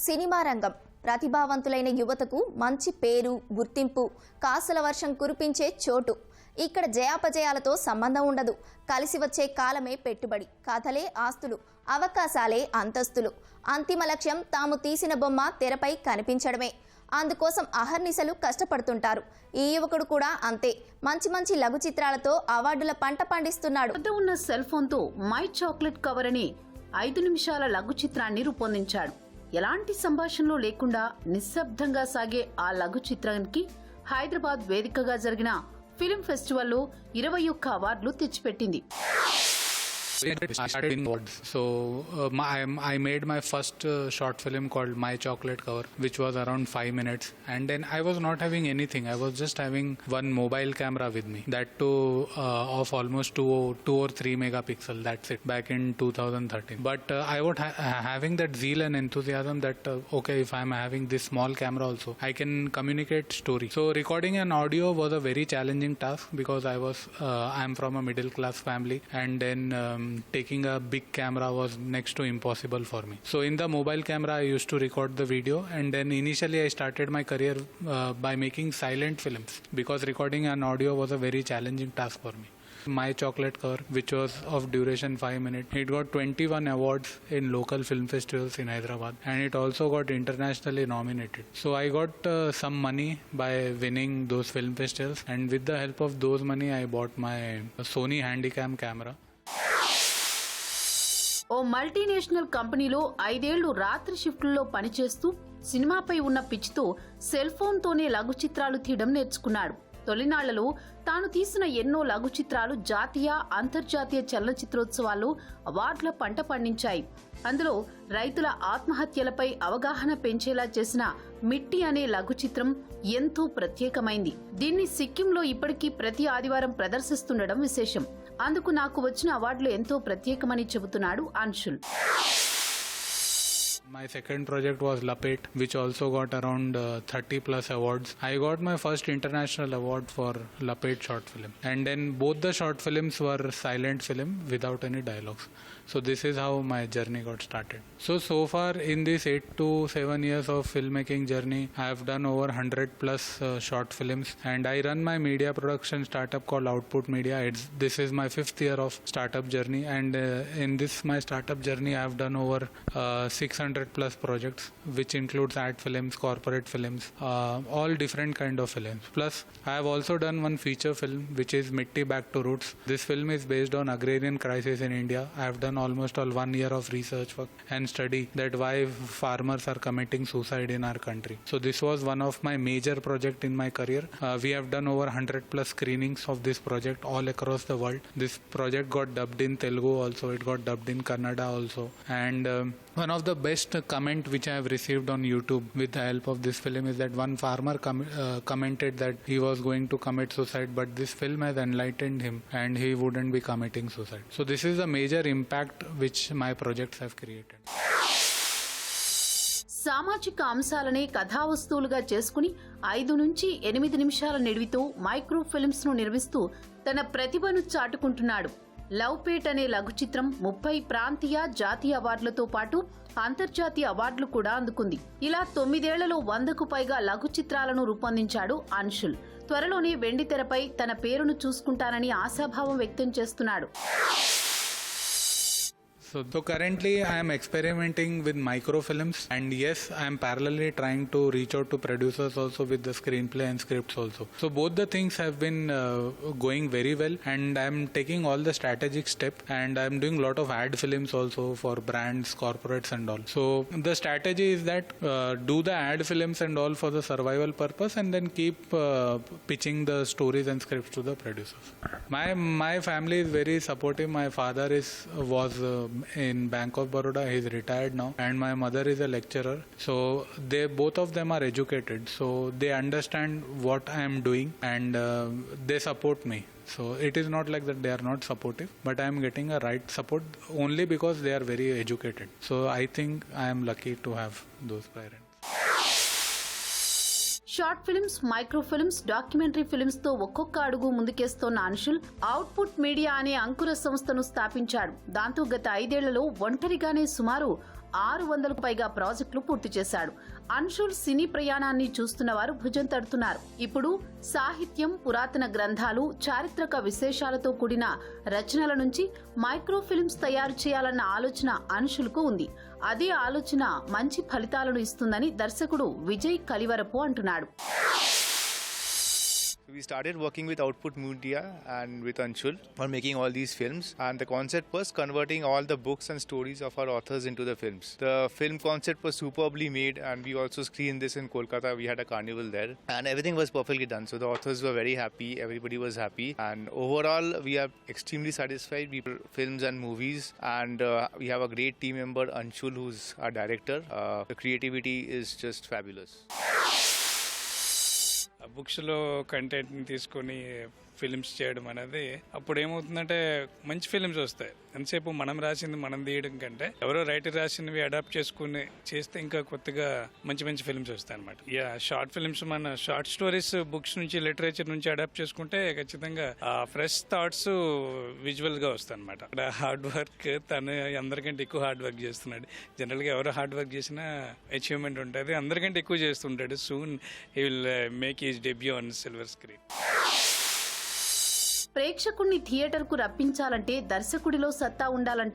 Cinema రంగం. ప్రతిభావంతులైన యువతకు మంచి పేరు గుర్తింపు కాసుల వర్షం కురిపించే చోటు. ఇక్కడ జయాపజయాలతో సంబంధం ఉండదు. కలిసి వచ్చే కాలమే పెట్టుబడి. కథలే ఆస్తులు అవకాశాలే అంతస్తులు. అంతిమ లక్ష్యం తాము తీసిన బొమ్మ తెరపై కనిపించడమే. అందుకోసం అహర్నిశలు కష్టపడుతుంటారు. ఈ యువకుడు కూడా అంతే. మంచి మంచి లఘు చిత్రాలతో అవార్డుల పంట పండిస్తున్నాడు. వద్ద ఉన్న సెల్ ఫోన్తో మై చాక్లెట్ కవర్ అని ఐదు నిమిషాల లఘు చిత్రాన్ని రూపొందించాడు. ఎలాంటి సంభాషణలు లేకుండా నిశ్శబ్దంగా సాగే ఆ లఘు చిత్రానికి హైదరాబాద్ వేదికగా జరిగిన ఫిల్మ్ ఫెస్టివల్లో ఇరవై ఒక్క అవార్డులు తెచ్చిపెట్టింది. I started in awards. So uh, my, I made my first uh, short film called My Chocolate Cover, which was around five minutes. And then I was not having anything. I was just having one mobile camera with me. That too uh, of almost two, two or three megapixel. That's it. Back in 2013. But uh, I was ha- having that zeal and enthusiasm that uh, okay, if I'm having this small camera also, I can communicate story. So recording an audio was a very challenging task because I was uh, I'm from a middle class family, and then um, taking a big camera was next to impossible for me. So in the mobile camera, I used to record the video, and then initially I started my career uh, by making silent films because recording an audio was a very challenging task for me. My Chocolate Cover, which was of duration 5 minutes, it got 21 awards in local film festivals in Hyderabad and it also got internationally nominated. So I got uh, some money by winning those film festivals and with the help of those money I bought my Sony Handycam camera. ఓ multinational కంపెనీలో ఐదేళ్ళు రాత్రి షిఫ్టుల్లో పనిచేస్తూ సినిమాపై ఉన్న పిచ్చితో cell ఫోన్తోనే లఘు చిత్రాలు తీయడం నేర్చుకున్నాడు. తొలినాళ్ళలో తాను తీసిన ఎన్నో లఘు చిత్రాలు జాతీయ అంతర్జాతీయ చలనచిత్రోత్సవాల్లో అవార్డుల పంట పండించాయి. అందులో రైతుల ఆత్మహత్యలపై అవగాహన పెంచేలా చేసిన మిట్టి అనే లఘు చిత్రం ఎంతో ప్రత్యేకమైంది. దీన్ని సిక్కింలో ఇప్పటికీ ప్రతి ఆదివారం ప్రదర్శిస్తుండడం విశేషం. అందుకు నాకు వచ్చిన అవార్డులు ఎంతో ప్రత్యేకమని చెబుతున్నాడు Anshul My second project was Lapet, which also got around uh, 30 plus awards. I got my first international award for Lapet short film. And then both the short films were silent film without any dialogues. So this is how my journey got started. So so far in this 8 to 7 years of filmmaking journey, I have done over 100 plus uh, short films and I run my media production startup called Output Media. It's this is my fifth year of startup journey and uh, in this my startup journey I have done over uh, 600 plus projects which includes ad films corporate films uh, all different kind of films. Plus i have also done one feature film which is mitti back to roots. This film is based on agrarian crisis in india. I have done almost all one year of research work and study that why farmers are committing suicide in our country. So this was one of my major project in my career. Uh, we have done over 100 plus screenings of this project all across the world. This project got dubbed in telugu also. It got dubbed in kannada also. And um, one of the best comment which I have received on YouTube with the help of this film is that one farmer com- uh, commented that he was going to commit suicide, but this film has enlightened him and he wouldn't be committing suicide. So this is a major impact which my projects have created. సామాజిక అంశాలనే కథావస్తువులుగా చేసుకుని ఐదు నుంచి ఎనిమిది నిమిషాల నిడివితో micro ఫిల్మ్స్ను నిర్మిస్తూ తన ప్రతిభను చాటుకుంటున్నాడు love పేట్ అనే లఘు చిత్రం ముప్పై ప్రాంతీయ జాతీయ అవార్డులతో పాటు అంతర్జాతీయ అవార్డులు కూడా అందుకుంది. ఇలా తొమ్మిదేళ్ళలో వందకు పైగా లఘు చిత్రాలను రూపొందించాడు అన్షుల్. త్వరలోనే వెండి తెరపై తన పేరును చూసుకుంటానని ఆశాభావం వ్యక్తం చేస్తున్నాడు. So, so currently I am experimenting with microfilms and yes I am parallelly trying to reach out to producers also with the screenplay and scripts also. So both the things have been uh, going very well and I am taking all the strategic step and I am doing lot of ad films also for brands, corporates and all. So the strategy is that uh, do the ad films and all for the survival purpose and then keep uh, pitching the stories and scripts to the producers. My my family is very supportive. My father is was uh, in Bank of Baroda. He is retired now, and my mother is a lecturer. So they both of them are educated. So they understand what I am doing, and uh, they support me. So it is not like that they are not supportive, but I am getting a right support only because they are very educated. So I think I am lucky to have those parents. Short films micro films documentary ఫిల్మ్స్తో ఒక్కొక్క అడుగు ముందుకేస్తోన్న Anshul output media అనే అంకుర సంస్థను స్థాపించాడు. దాంతో గత ఐదేళ్ళలో ఒంటరిగానే సుమారు ఆరు వందలకు పైగా ప్రాజెక్టులు పూర్తి చేశాడు. అన్షుల్ సినీ ప్రయాణాన్ని చూస్తున్న వారు భుజం తడుతున్నారు. ఇప్పుడు సాహిత్యం పురాతన గ్రంథాలు చారిత్రక విశేషాలతో కూడిన రచనల నుంచి మైక్రో ఫిల్మ్స్ తయారు చేయాలన్న ఆలోచన అన్షుల్కు ఉంది. అదే ఆలోచన మంచి ఫలితాలను ఇస్తుందని దర్శకుడు విజయ్ కలివరపు అంటున్నాడు. We started working with Output Media and with Anshul for making all these films. And the concept was converting all the books and stories of our authors into the films. The film concept was superbly made, and we also screened this in Kolkata. We had a carnival there, and everything was perfectly done. So the authors were very happy, everybody was happy, and overall, we are extremely satisfied. We films and movies, and uh, we have a great team member, Anshul, who's our director. Uh, the creativity is just fabulous. బుక్స్లో కంటెంట్ని తీసుకొని films చేయడం అనేది అప్పుడు ఏమవుతుందంటే మంచి films వస్తాయి. ఎంతసేపు మనం రాసింది మనం తీయడం కంటే ఎవరో రైటర్ రాసినవి అడాప్ట్ చేసుకుని చేస్తే ఇంకా కొత్తగా మంచి మంచి ఫిలిమ్స్ వస్తాయి అనమాట యా షార్ట్ ఫిలిమ్స్ మన షార్ట్ స్టోరీస్ బుక్స్ నుంచి లిటరేచర్ నుంచి అడాప్ట్ చేసుకుంటే ఖచ్చితంగా ఆ ఫ్రెష్ థాట్స్ విజువల్గా వస్తాయి అనమాట హార్డ్ వర్క్ తను అందరికంటే ఎక్కువ హార్డ్ వర్క్ చేస్తున్నాడు. జనరల్గా ఎవరు హార్డ్ వర్క్ చేసినా అచీవ్మెంట్ ఉంటుంది. అందరికంటే ఎక్కువ చేస్తుంటాడు. Soon he will make his debut on silver screen ప్రేక్షకుణ్ణి థియేటర్కు రప్పించాలంటే దర్శకుడిలో సత్తా ఉండాలంటాడు.